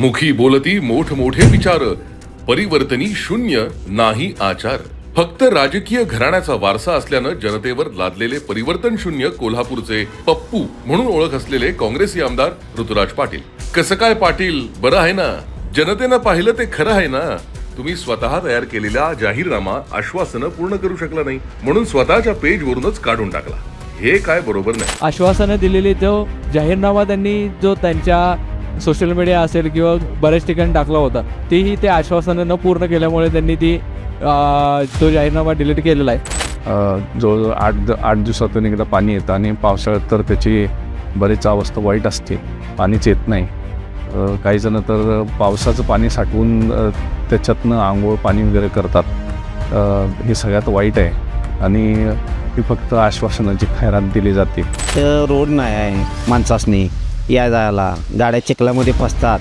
मुखी बोलती मोठ मोठे विचार. परिवर्तनी शून्य नाही आचार. फक्त राजकीय घराण्याचा वारसा असल्यानं जनतेवर लादलेले परिवर्तन शून्य कोल्हापूरचे पप्पू म्हणून ओळख असलेले काँग्रेसी आमदार ऋतुराज पाटील. कसं काय पाटील? बरं आहे ना? जनतेनं पाहिलं ते खरं आहे ना? तुम्ही स्वतः तयार केलेला जाहीरनामा आश्वासनं पूर्ण करू शकला नाही म्हणून स्वतःच्या पेजवरूनच काढून टाकला. हे काय बरोबर नाही. आश्वासनं दिलेली तो जाहीरनामा त्यांनी जो त्यांच्या सोशल मीडिया असेल किंवा बऱ्याच ठिकाणी टाकला होता तेही ते आश्वासनं न पूर्ण केल्यामुळे त्यांनी ती तो जाहीरनामा डिलीट केलेला आहे. जवळजवळ आठ द- आठ दिवसातून एकदा पाणी येतं आणि पावसाळ्यात तर त्याची बरीच अवस्था वाईट असते पाणीच येत नाही. काही जण तर पावसाचं पाणी साठवून त्याच्यातनं आंघोळ पाणी वगैरे करतात. हे सगळ्यात वाईट आहे आणि ही फक्त आश्वासनाची खैरात दिली जाते. तर रोड नाही आहे माणसासनी. या जायला. गाड्या चिखलामध्ये फसतात.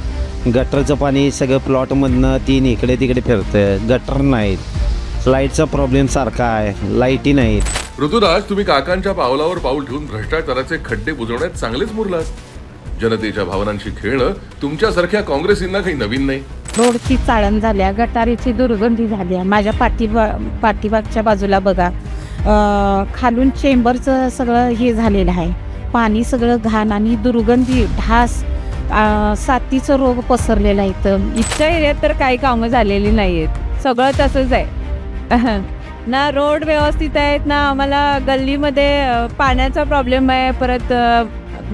गटरचं पाणी सगळं प्लॉटमधनं तीन इकडे तिकडे फिरतं गटर नाहीत. लाईटचा प्रॉब्लेम सारखा आहे. लाईटी नाहीत. ऋतुराज तुम्ही काकांच्या पावलावर पाऊल ठेवून भ्रष्टाचाराचे खड्डे बुजवण्यात चांगलेच मुरलात. जनतेच्या भावनांशी खेळणं तुमच्यासारख्या काँग्रेसींना काही नवीन नाही. रोडची चाळण झाल्या गटारीची दुर्गंधी झाल्या. माझ्या पाठीबा पाठीमागच्या बाजूला बघा. अं, खालून चेंबरचं सगळं हे झालेलं आहे. पाणी सगळं घाण आणि दुर्गंधी ढास साथीचं रोग पसरलेला आहे इथं. इथच्या एरियात तर काही कामं झालेली नाही आहेत सगळं तसंच आहे. ना रोड व्यवस्थित आहेत ना आम्हाला गल्लीमध्ये पाण्याचा प्रॉब्लेम आहे परत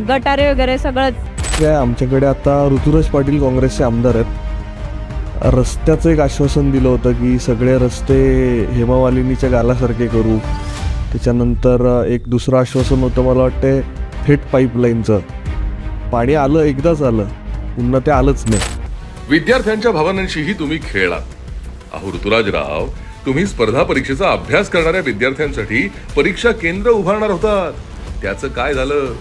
गटारे वगैरे सगळंच आमच्याकडे आता ऋतुराज पाटील काँग्रेसचे आमदार आहेत. रस्त्याचं एक आश्वासन दिलं होतं की सगळे रस्ते हेमावालिनीच्या गालासारखे करू. त्याच्यानंतर एक दुसरं आश्वासन होतं मला वाटते थेट पाईपलाईनचं. पाणी आलं एकदाच आलं. पुन्हा ते आलंच नाही. विद्यार्थ्यांच्या भावनांशीही तुम्ही खेळलात. अहो ऋतुराज राव तुम्ही स्पर्धा परीक्षेचा अभ्यास करणाऱ्या विद्यार्थ्यांसाठी परीक्षा केंद्र उभारणार होतात. त्याचं काय झालं?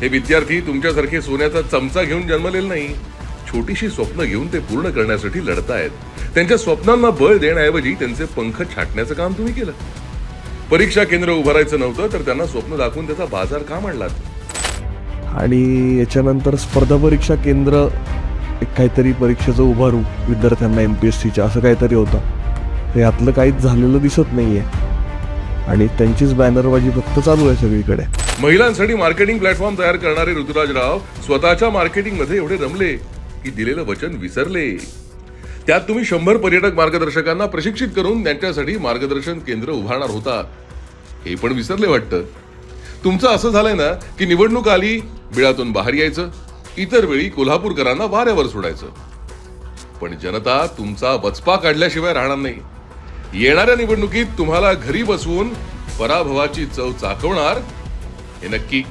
हे विद्यार्थी तुमच्यासारखे सोन्याचा चमचा घेऊन जन्मलेले नाही. छोटीशी स्वप्न घेऊन ते पूर्ण करण्यासाठी लढतायत. त्यांच्या स्वप्नांना बळ देण्याऐवजी त्यांचे पंख छाटण्याचं काम तुम्ही केलं. परीक्षा केंद्र उभारायचं नव्हतं तर त्यांना स्वप्न दाखवून त्याचा बाजार का मांडलात? आणि याच्यानंतर स्पर्धा परीक्षा केंद्र एक काहीतरी परीक्षेचं उभारू विद्यार्थ्यांना एम पी एस सीच्या असं काहीतरी होतं. हे यातलं काहीच झालेलं दिसत नाही आहे आणि त्यांचीच बॅनरबाजी फक्त चालू आहे सगळीकडे. महिलांसाठी मार्केटिंग प्लॅटफॉर्म तयार करणारे ऋतुराज राव स्वतःच्या मार्केटिंगमध्ये एवढे रमले की दिलेलं वचन विसरले. त्यात तुम्ही शंभर पर्यटक मार्गदर्शकांना प्रशिक्षित करून त्यांच्यासाठी मार्गदर्शन केंद्र उभारणार होता. हे पण विसरले वाटतं. तुमचं असं झालंय ना की निवडणूक आली बिळातून बाहेर यायचं इतर वेळी कोल्हापूरकरांना वाऱ्यावर सोडायचं. पण जनता तुमचा वचपा काढल्याशिवाय राहणार नाही. येणाऱ्या निवडणुकीत तुम्हाला घरी बसवून पराभवाची चव चाकवणार हे नक्की